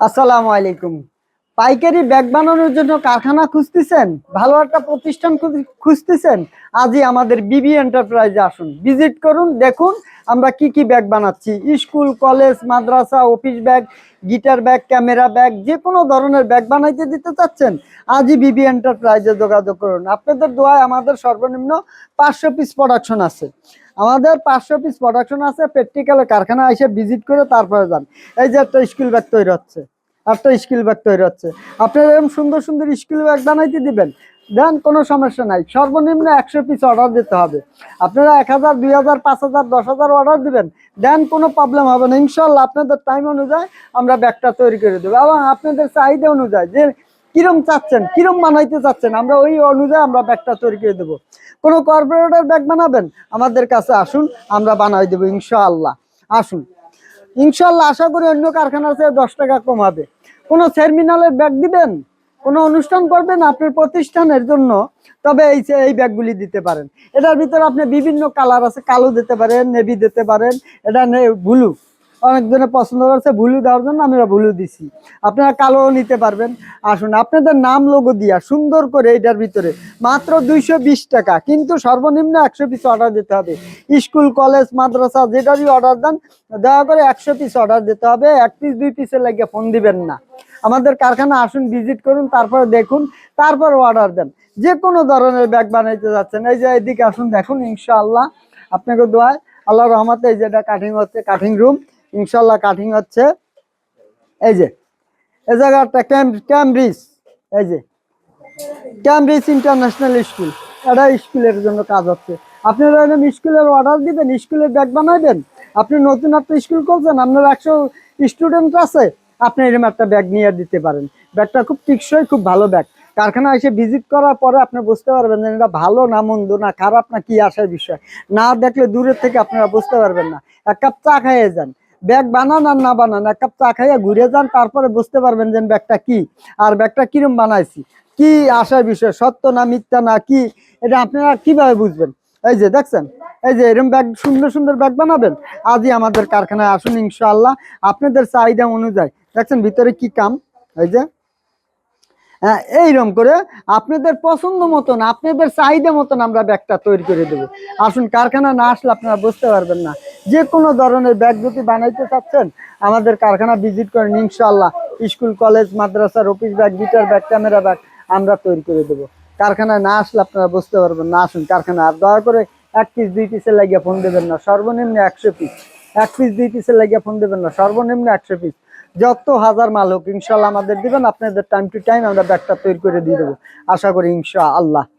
আসসালামু আলাইকুম। পাইকারি ব্যাগ বানানোর জন্য কারখানা খুঁজতেছেন? ভালো একটা প্রতিষ্ঠান খুঁজ- খুঁজতেছেন? আজই আমাদের বিবি এন্টারপ্রাইজে আসুন। ভিজিট করুন, দেখুন আমরা কি কি ব্যাগ বানাচ্ছি। স্কুল, কলেজ, মাদ্রাসা, office bag, guitar bag, camera bag, যে কোনো ধরনের ব্যাগ বানাইতে দিতে চাচ্ছেন, আজই বিবি এন্টারপ্রাইজে যোগাযোগ করুন। আপনাদের দোয়ায় আমাদের সর্বনিম্ন পাঁচশো পিস প্রোডাকশন আছে। আমাদের পাঁচশো পিস প্রোডাকশন আছে প্র্যাকটিক্যালে কারখানা এসে ভিজিট করে তারপরে যান। এই যে একটা স্কুল ব্যাগ তৈরি হচ্ছে, একটা স্কিল ব্যাগ তৈরি হচ্ছে। আপনারা এরকম সুন্দর সুন্দর স্কিল ব্যাগ বানাইতে দিবেন, দেন কোনো সমস্যা নাই। সর্বনিম্ন একশো পিস অর্ডার দিতে হবে। আপনারা এক হাজার, দুই হাজার, পাঁচ হাজার, দশ হাজার অর্ডার দিবেন, দেন কোনো প্রবলেম হবে না। ইনশাল্লাহ আপনাদের টাইম অনুযায়ী আমরা ব্যাগটা তৈরি করে দেবো এবং আপনাদের চাহিদা অনুযায়ী যে কিরম চাচ্ছেন, কিরম বানাইতে চাচ্ছেন, আমরা ওই অনুযায়ী আমরা ব্যাগটা তৈরি করে দেবো। কোনো কর্পোরেটর ব্যাগ বানাবেন? আমাদের কাছে আসুন, আমরা বানাই দেবো, ইনশাআল্লাহ। আসুন। ইনশাল্লাহ আশা করি অন্য কারখানার চেয়ে দশ টাকা কম হবে। কোনো সেমিনালের ব্যাগ দিবেন? কোনো অনুষ্ঠান করবেন আপনার প্রতিষ্ঠানের জন্য? তবে এই এই ব্যাগগুলি দিতে পারেন। এটার ভিতরে আপনি বিভিন্ন কালার আছে, কালো দিতে পারেন নেভি দিতে পারেন, এটা ব্লু অনেকজনে পছন্দ করছে ভুলু দেওয়ার জন্য আমরা ভুলু দিছি। আপনারা কালো নিতে পারবেন। আসুন, আপনাদের নাম লোগো দিয়া সুন্দর করে এটার ভিতরে মাত্র দুইশো বিশ টাকা, কিন্তু সর্বনিম্ন একশো পিস অর্ডার দিতে হবে। স্কুল, কলেজ, মাদ্রাসা যেটারই অর্ডার দেন, দয়া করে একশো পিস অর্ডার দিতে হবে। এক পিস দুই পিসের লাগিয়ে ফোন দিবেন না। আমাদের কারখানা, আসুন ভিজিট করুন, তারপরে দেখুন, তারপর অর্ডার দেন। যে কোনো ধরনের ব্যাগ বানাইতে যাচ্ছেন, এই যে এদিকে আসুন, দেখুন, ইনশাআল্লাহ, আপনাকে দোয়ায় আল্লাহ রহমতে এই যেটা কাটিং হচ্ছে কাটিং রুম ইনশাল্লাহ কাটিং হচ্ছে। এই যে এই জায়গাটা ক্যাম ক্যামব্রিজ এই যে ক্যামব্রিজ ইন্টারন্যাশনাল স্কুল এটা স্কুলের জন্য কাজ হচ্ছে। আপনারা এরকম স্কুলের অর্ডার দিবেন, স্কুলের ব্যাগ বানাবেন আপনি নতুন একটা স্কুল করছেন আপনার একশো স্টুডেন্ট আছে, আপনি এরকম একটা ব্যাগ নিয়ে দিতে পারেন। ব্যাগটা খুব টিকসই, খুব ভালো ব্যাগ কারখানা এসে ভিজিট করার পরে আপনি বুঝতে পারবেন যে এটা ভালো না মন্দ না, খারাপ না কি আসার বিষয়। না দেখলে দূরের থেকে আপনারা বুঝতে পারবেন না। এক কাপ চা খাইয়ে যান। ব্যাগ বানান আর না বানান, এক কাপ চা খাইয়ে ঘুরে যান, তারপরে বুঝতে পারবেন যে ব্যাগটা কি আর ব্যাগটা কিরম বানাইছি। কি আসার বিষয়, সত্য না মিথ্যা না কি, এটা আপনারা কীভাবে বুঝবেন? এই যে দেখছেন, এই যে এরকম ব্যাগ, সুন্দর সুন্দর ব্যাগ বানাবেন? আজই আমাদের কারখানায় আসুন ইনশাআল্লাহ। আপনাদের চাহিদা অনুযায়ী, দেখছেন ভিতরে কি কাম? এই যে হ্যাঁ এইরকম করে আপনাদের পছন্দ মতন, আপনাদের চাহিদা মতন আমরা ব্যাগটা তৈরি করে দেবো। আসুন কারখানা না আসলে আপনারা বুঝতে পারবেন না। যে কোনো ধরনের ব্যাগ যদি বানাইতে চাচ্ছেন, আমাদের কারখানা ভিজিট করেন ইনশাল্লাহ স্কুল, কলেজ, মাদ্রাসার office bag guitar bag camera bag আমরা তৈরি করে দেবো। কারখানায় না আসলে আপনারা বুঝতে পারবেন না, আসুন কারখানা। আর দয়া করে এক পিস দুই পিসের লাগিয়ে ফোন দেবেন না, সর্বনিম্ন একশো পিস এক পিস দুই পিসের লাগিয়ে ফোন দেবেন না, সর্বনিম্ন একশো পিস যত হাজার মাল হোক ইনশাল্লাহ আমাদের দিবেন, আপনাদের টাইম টু টাইম আমরা ব্যাগটা তৈরি করে দিয়ে দেবো। আশা করি ইনশা আল্লাহ